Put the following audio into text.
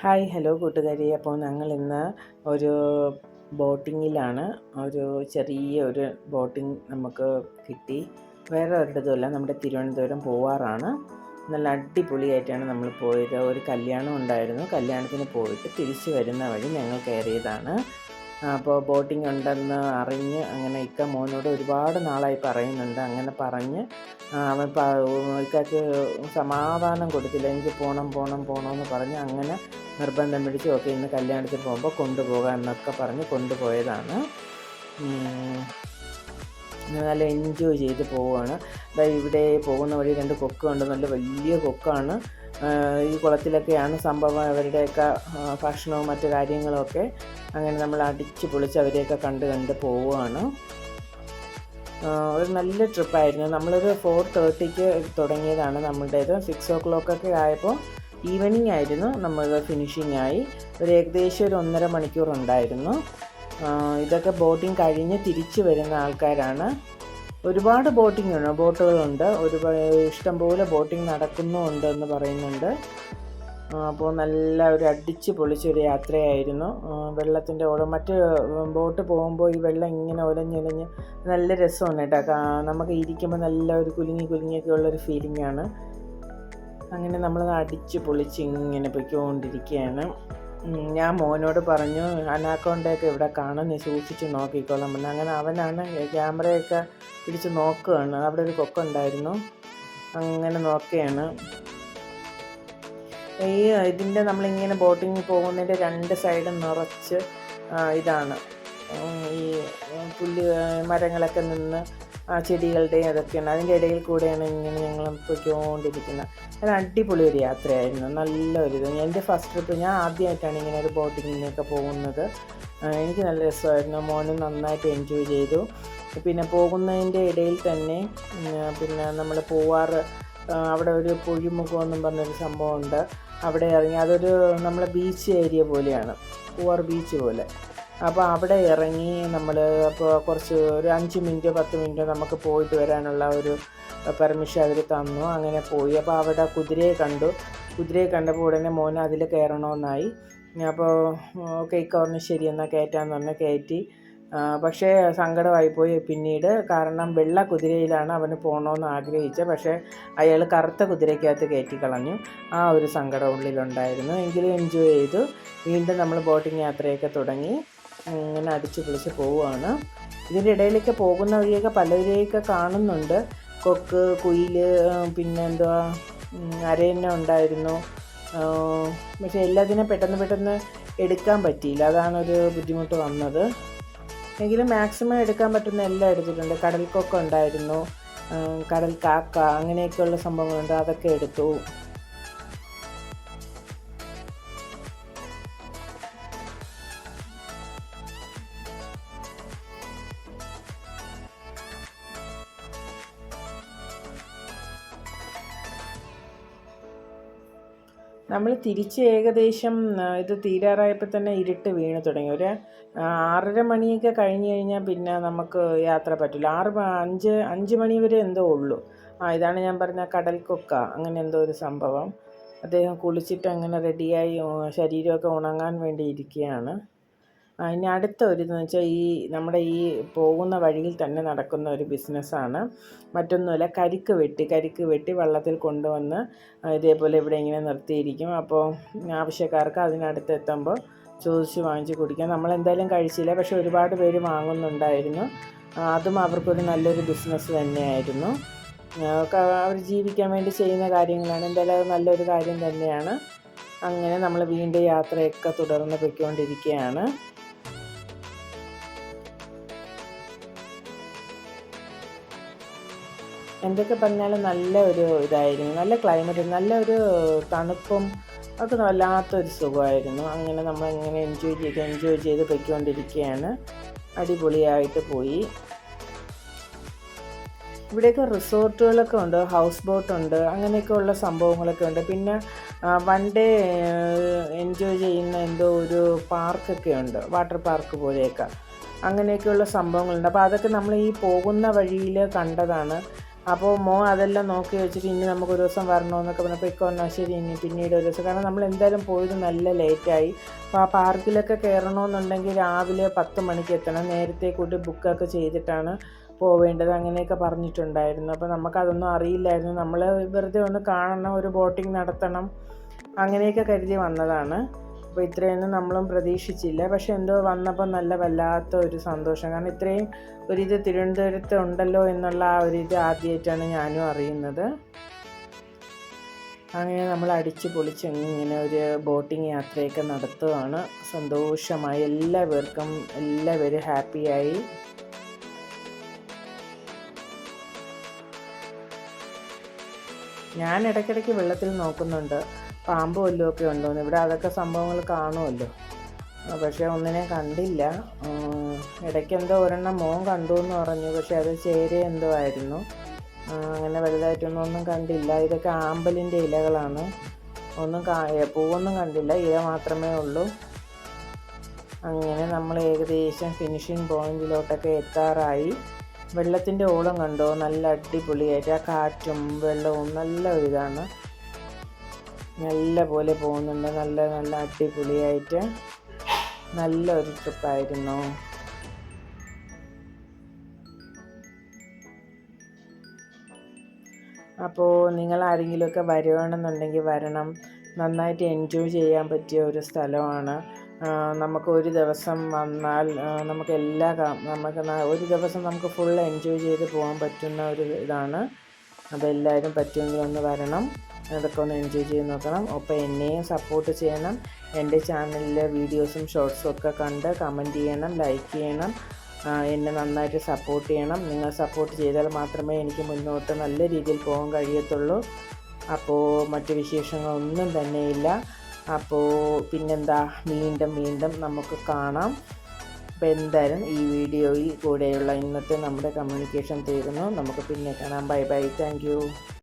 Hi hello കൂട്ടുകാരി. അപ്പോൾ ഞങ്ങൾ ഇന്ന് ഒരു ബോട്ടിങ്ങിലാണ്. ഒരു ചെറിയ ഒരു ബോട്ടിംഗ് നമുക്ക് കിട്ടി. വേറെ ഒരിടത്തുമല്ല നമ്മുടെ തിരുവനന്തപുരം പോവാറാണ്. നല്ല അടിപൊളിയായിട്ടാണ് നമ്മൾ പോയത്. ഒരു കല്യാണം ഉണ്ടായിരുന്നു. കല്യാണത്തിന് പോയിട്ട് തിരിച്ചു വരുന്ന വഴി ഞങ്ങൾ കയറിയതാണ്. അപ്പോൾ ബോട്ടിംഗ് ഉണ്ടെന്ന് അറിഞ്ഞ് അങ്ങനെ ഇക്ക മോനോട് ഒരുപാട് നാളായി പറയുന്നുണ്ട്. അങ്ങനെ പറഞ്ഞ് അവൻ ഇക്കയ്ക്ക് സമാധാനം കൊടുത്തില്ല. എനിക്ക് പോകണം പോകണം പോകണമെന്ന് പറഞ്ഞ് അങ്ങനെ നിർബന്ധം പിടിച്ച് ഓക്കെ ഇന്ന് കല്യാണത്തിന് പോകുമ്പോൾ കൊണ്ടുപോകാം എന്നൊക്കെ പറഞ്ഞ് കൊണ്ടുപോയതാണ്. നല്ല എൻജോയ് ചെയ്ത് പോവുകയാണ് ഇവിടെ പോകുന്ന വഴി രണ്ട് കൊക്കുണ്ട് നല്ല വലിയ കൊക്കാണ്. ഈ കുളത്തിലൊക്കെയാണ് സംഭവം. അവരുടെയൊക്കെ ഭക്ഷണവും മറ്റു കാര്യങ്ങളുമൊക്കെ അങ്ങനെ നമ്മൾ അടിച്ച് പൊളിച്ച് അവരെയൊക്കെ കണ്ട് കണ്ട് പോവുകയാണ് ഒരു നല്ല ട്രിപ്പായിരുന്നു. നമ്മളൊരു ഫോർ തേർട്ടിക്ക് തുടങ്ങിയതാണ് നമ്മളുടേത്. സിക്സ് ഓ ക്ലോക്കൊക്കെ ആയപ്പോൾ ഈവനിങ് ആയിരുന്നു. നമ്മൾ ഫിനിഷിംഗ് ആയി. ഒരു ഏകദേശം ഒരു ഒന്നര മണിക്കൂർ ഉണ്ടായിരുന്നു. ഇതൊക്കെ ബോട്ടിംഗ് കഴിഞ്ഞ് തിരിച്ചു വരുന്ന ആൾക്കാരാണ്. ഒരുപാട് ബോട്ടിംഗ് ഉണ്ട്? ബോട്ടുകളുണ്ട്. ഒരു ഇഷ്ടംപോലെ ബോട്ടിംഗ് നടക്കുന്നുണ്ട് എന്ന് പറയുന്നുണ്ട്. അപ്പോൾ നല്ല ഒരു അടിച്ച് പൊളിച്ചൊരു യാത്രയായിരുന്നു. വെള്ളത്തിന്റെ ഓളം മറ്റ് ബോട്ട് പോകുമ്പോൾ ഈ വെള്ളം ഇങ്ങനെ ഒലഞ്ഞൊലഞ്ഞ് നല്ല രസമാണ് കേട്ടോ. നമുക്ക് ഇരിക്കുമ്പോൾ നല്ല ഒരു കുലുങ്ങി കുലുങ്ങിയൊക്കെ ഉള്ളൊരു ആണ്. അങ്ങനെ നമ്മൾ അടിച്ച് പൊളിച്ച് ഇങ്ങനെ പൊയ്ക്കൊണ്ടിരിക്കുകയാണ്. ഞാൻ മോനോട് പറഞ്ഞു അനാക്കോണ്ടയൊക്കെ ഇവിടെ കാണും നീ സൂക്ഷിച്ച് നോക്കിക്കോളാം. പറഞ്ഞു അങ്ങനെ അവനാണ് ക്യാമറയൊക്കെ പിടിച്ച് നോക്കുകയാണ്. അവിടെ ഒരു കൊക്കുണ്ടായിരുന്നു. അങ്ങനെ നോക്കുകയാണ്. ഈ ഇതിന്റെ നമ്മളിങ്ങനെ ബോട്ടിങ്ങിൽ പോകുന്നതിന്റെ രണ്ട് സൈഡും നിറച്ച് ഇതാണ്. ഈ പുല്ല് മരങ്ങളൊക്കെ നിന്ന് ചെടികളുടെയും അതൊക്കെയാണ് അതിന്റെ ഇടയിൽ കൂടെയാണ് ഇങ്ങനെ ഞങ്ങൾ പൊയ്ക്കൊണ്ടിരിക്കുന്നത്. അത് അടിപൊളി ഒരു യാത്രയായിരുന്നു. നല്ലൊരു ഇത്. എന്റെ ഫസ്റ്റ് ട്രിപ്പ് ഞാൻ ആദ്യമായിട്ടാണ് ഇങ്ങനെ ഒരു ബോട്ടിങ്ങിനൊക്കെ പോകുന്നത്. എനിക്ക് നല്ല രസമായിരുന്നു. മോനും നന്നായിട്ട് എൻജോയ് ചെയ്തു. പിന്നെ പോകുന്നതിന്റെ ഇടയിൽ തന്നെ പിന്നെ നമ്മൾ പോവാറ് അവിടെ ഒരു പുഴിമുഖം എന്നും പറഞ്ഞൊരു സംഭവമുണ്ട്. അവിടെ ഇറങ്ങി അതൊരു നമ്മളെ ബീച്ച് ഏരിയ പോലെയാണ്. പൂവാർ ബീച്ച് പോലെ. അപ്പോൾ അവിടെ ഇറങ്ങി നമ്മൾ അപ്പോൾ കുറച്ച് ഒരു അഞ്ച് മിനിറ്റ് പത്ത് മിനിറ്റ് നമുക്ക് പോയിട്ട് വരാനുള്ള ഒരു പെർമിഷൻ അവർ തന്നു. അങ്ങനെ പോയി. അപ്പോൾ അവിടെ കുതിരയെ കണ്ടു. കുതിരയെ കണ്ടപ്പോൾ ഉടനെ മോനെ അതിൽ കയറണമെന്നായി. അപ്പോൾ ഓക്കെ ഇക്ക പറഞ്ഞു ശരി എന്നാൽ കയറ്റാന്ന് പറഞ്ഞ് കയറ്റി. പക്ഷേ സങ്കടമായിപ്പോയി പിന്നീട്. കാരണം വെള്ള കുതിരയിലാണ് അവന് പോകണമെന്ന് ആഗ്രഹിച്ചത് പക്ഷേ അയാൾ കറുത്ത കുതിരയ്ക്കകത്ത് കയറ്റി കളഞ്ഞു. ആ ഒരു സങ്കടം ഉള്ളിലുണ്ടായിരുന്നു. എങ്കിലും എൻജോയ് ചെയ്തു. വീണ്ടും നമ്മൾ ബോട്ടിംഗ് യാത്രയൊക്കെ തുടങ്ങി. ഇങ്ങനെ അടിച്ചു പൊളിച്ച് പോവുകയാണ്. ഇതിന്റെ ഇടയിലേക്ക് പോകുന്ന വഴിയൊക്കെ പലരെയൊക്കെ കാണുന്നുണ്ട്. കൊക്ക് കുയിൽ പിന്നെ എന്തുവാ അരയന്ന ഉണ്ടായിരുന്നു. പക്ഷെ എല്ലാത്തിനും പെട്ടെന്ന് പെട്ടെന്ന് എടുക്കാൻ പറ്റിയില്ല. അതാണൊരു ബുദ്ധിമുട്ട് വന്നത്. എങ്കിലും മാക്സിമം എടുക്കാൻ പറ്റുന്ന എല്ലാം എടുത്തിട്ടുണ്ട്. കടൽക്കൊക്കെ ഉണ്ടായിരുന്നു. കടൽ കാക്ക അങ്ങനെയൊക്കെയുള്ള സംഭവങ്ങളുണ്ട്. അതൊക്കെ എടുത്തു. നമ്മൾ തിരിച്ച് ഏകദേശം ഇത് തീരാറായപ്പോൾ തന്നെ ഇരുട്ട് വീണ് തുടങ്ങി. ഒരു ആറര മണിയൊക്കെ കഴിഞ്ഞ് കഴിഞ്ഞാൽ പിന്നെ നമുക്ക് യാത്ര പറ്റില്ല. ആറ് അഞ്ച് അഞ്ച് മണി വരെ എന്തോ ഉള്ളൂ. ആ ഇതാണ് ഞാൻ പറഞ്ഞ കടൽക്കൊക്ക. അങ്ങനെ എന്തോ ഒരു സംഭവം. അദ്ദേഹം കുളിച്ചിട്ട് അങ്ങനെ റെഡിയായി ശരീരമൊക്കെ ഉണങ്ങാൻ വേണ്ടി ഇരിക്കുകയാണ്. ഇനി അടുത്ത ഒരു എന്ന് വെച്ചാൽ ഈ നമ്മുടെ ഈ പോകുന്ന വഴിയിൽ തന്നെ നടക്കുന്ന ഒരു ബിസിനസ്സാണ്. മറ്റൊന്നുമല്ല കരിക്ക് വെട്ടി കരിക്ക് വെട്ടി വെള്ളത്തിൽ കൊണ്ടുവന്ന് ഇതേപോലെ ഇവിടെ ഇങ്ങനെ നിർത്തിയിരിക്കും. അപ്പോൾ ആവശ്യക്കാർക്ക് അതിനടുത്ത് എത്തുമ്പോൾ ചോദിച്ച് വാങ്ങിച്ച് കുടിക്കാം. നമ്മളെന്തായാലും കഴിച്ചില്ല പക്ഷെ ഒരുപാട് പേര് വാങ്ങുന്നുണ്ടായിരുന്നു. അതും അവർക്കൊരു നല്ലൊരു ബിസിനസ് തന്നെയായിരുന്നു. അവർ ജീവിക്കാൻ വേണ്ടി ചെയ്യുന്ന കാര്യങ്ങളാണ്. എന്തായാലും അത് നല്ലൊരു കാര്യം തന്നെയാണ്. അങ്ങനെ നമ്മൾ വീണ്ടും യാത്രയൊക്കെ തുടർന്ന് പൊയ്ക്കൊണ്ടിരിക്കുകയാണ്. എന്തൊക്കെ പറഞ്ഞാലും നല്ല ഒരു ഇതായിരുന്നു. നല്ല ക്ലൈമറ്റ് നല്ല ഒരു തണുപ്പും ഒക്കെ വല്ലാത്തൊരു സുഖമായിരുന്നു. അങ്ങനെ നമ്മൾ ഇങ്ങനെ എൻജോയ് ചെയ്ത് എൻജോയ് ചെയ്ത് പൊയ്ക്കൊണ്ടിരിക്കുകയാണ്. അടിപൊളിയായിട്ട് പോയി. ഇവിടെയൊക്കെ റിസോർട്ടുകളൊക്കെ ഉണ്ട്. ഹൗസ് ബോട്ടുണ്ട് അങ്ങനെയൊക്കെ ഉള്ള സംഭവങ്ങളൊക്കെ ഉണ്ട്. പിന്നെ വൺ ഡേ എൻജോയ് ചെയ്യുന്ന എന്തോ ഒരു പാർക്കൊക്കെ ഉണ്ട്. വാട്ടർ പാർക്ക് പോലെയൊക്കെ. അങ്ങനെയൊക്കെയുള്ള സംഭവങ്ങളുണ്ട്. അപ്പോൾ അതൊക്കെ നമ്മൾ ഈ പോകുന്ന വഴിയിൽ കണ്ടതാണ്. അപ്പോൾ മോ അതെല്ലാം നോക്കി വെച്ചിട്ട് ഇനി നമുക്ക് ഒരു ദിവസം വരണമെന്നൊക്കെ പറഞ്ഞപ്പോൾ ഇക്കോ എന്നാൽ ശരി ഇനി പിന്നീട് ഒരു ദിവസം. കാരണം നമ്മൾ എന്തായാലും പോയത് നല്ല ലേറ്റായി അപ്പോൾ ആ പാർക്കിലൊക്കെ കയറണമെന്നുണ്ടെങ്കിൽ രാവിലെ പത്ത് മണിക്ക് എത്തണം. നേരത്തെ കൂട്ടി ബുക്കൊക്കെ ചെയ്തിട്ടാണ് പോവേണ്ടത്. അങ്ങനെയൊക്കെ പറഞ്ഞിട്ടുണ്ടായിരുന്നു. അപ്പോൾ നമുക്കതൊന്നും അറിയില്ലായിരുന്നു. നമ്മൾ വെറുതെ ഒന്ന് കാണണം ഒരു ബോട്ടിംഗ് നടത്തണം അങ്ങനെയൊക്കെ കരുതി വന്നതാണ്. അപ്പോൾ ഇത്രയൊന്നും നമ്മളും പ്രതീക്ഷിച്ചില്ല. പക്ഷെ എന്തോ വന്നപ്പോൾ നല്ല വല്ലാത്ത ഒരു സന്തോഷം. കാരണം ഇത്രയും ഒരിത് തിരുവനന്തപുരത്ത് ഉണ്ടല്ലോ എന്നുള്ള ആ ഒരു ഇത് ആദ്യമായിട്ടാണ് ഞാനും അറിയുന്നത്. അങ്ങനെ നമ്മൾ അടിച്ച് പൊളിച്ച് ഇങ്ങനെ ഒരു ബോട്ടിംഗ് യാത്രയൊക്കെ നടത്തുകയാണ് സന്തോഷമായി. എല്ലാവർക്കും എല്ലാവരും ഹാപ്പിയായി. ഞാൻ ഇടയ്ക്കിടയ്ക്ക് വെള്ളത്തിൽ നോക്കുന്നുണ്ട്. പാമ്പ് വല്ലതും ഒക്കെ ഉണ്ടോ ഇവിടെ അതൊക്കെ സംഭവങ്ങൾ കാണുമല്ലോ. പക്ഷെ ഒന്നിനെ കണ്ടില്ല. ഇടയ്ക്ക് എന്തോ ഒരെണ്ണം മോൻ കണ്ടു എന്ന് പറഞ്ഞു. പക്ഷെ അത് ചേര എന്തോ ആയിരുന്നു. അങ്ങനെ വലുതായിട്ടൊന്നും ഒന്നും കണ്ടില്ല. ഇതൊക്കെ ആമ്പലിന്റെ ഇലകളാണ്. ഒന്നും കാ പൂവൊന്നും കണ്ടില്ല. ഇല മാത്രമേ ഉള്ളൂ. അങ്ങനെ നമ്മൾ ഏകദേശം ഫിനിഷിംഗ് പോയിന്റിലോട്ടൊക്കെ എത്താറായി. വെള്ളത്തിന്റെ ഓളം കണ്ടോ? നല്ല അടിപൊളിയായിട്ട്. ആ കാറ്റും വെള്ളവും നല്ല ഇതാണ് നല്ല പോലെ പോകുന്നുണ്ട്. നല്ല നല്ല അടിപൊളിയായിട്ട് നല്ല ഒരു ട്രിപ്പായിരുന്നു. അപ്പോൾ നിങ്ങൾ ആരെങ്കിലുമൊക്കെ വരുവാണെന്നുണ്ടെങ്കിൽ വരണം. നന്നായിട്ട് എൻജോയ് ചെയ്യാൻ പറ്റിയ ഒരു സ്ഥലമാണ്. നമുക്ക് ഒരു ദിവസം വന്നാൽ നമുക്ക് എല്ലാ നമുക്ക് ഒരു ദിവസം നമുക്ക് ഫുൾ എൻജോയ് ചെയ്ത് പോകാൻ പറ്റുന്ന ഒരു ഇതാണ്. അതെല്ലാവരും പറ്റുമെങ്കിൽ ഒന്ന് വരണം. അതൊക്കെ ഒന്ന് എൻജോയ് ചെയ്ത് നോക്കണം. ഒപ്പം എന്നെയും സപ്പോർട്ട് ചെയ്യണം. എന്റെ ചാനലിലെ വീഡിയോസും ഷോർട്സും ഒക്കെ കണ്ട് കമന്റ് ചെയ്യണം ലൈക്ക് ചെയ്യണം. എന്നെ നന്നായിട്ട് സപ്പോർട്ട് ചെയ്യണം. നിങ്ങൾ സപ്പോർട്ട് ചെയ്താൽ മാത്രമേ എനിക്ക് മുന്നോട്ട് നല്ല രീതിയിൽ പോകാൻ കഴിയത്തുള്ളൂ. അപ്പോൾ മറ്റ് വിശേഷങ്ങളൊന്നും തന്നെയില്ല. അപ്പോൾ പിന്നെന്താ? വീണ്ടും വീണ്ടും നമുക്ക് കാണാം. അപ്പോൾ എന്തായാലും ഈ വീഡിയോയിൽ കൂടെയുള്ള ഇന്നത്തെ നമ്മുടെ കമ്മ്യൂണിക്കേഷൻ തീരുന്നു നമുക്ക് പിന്നെ കാണാം. Bye bye thank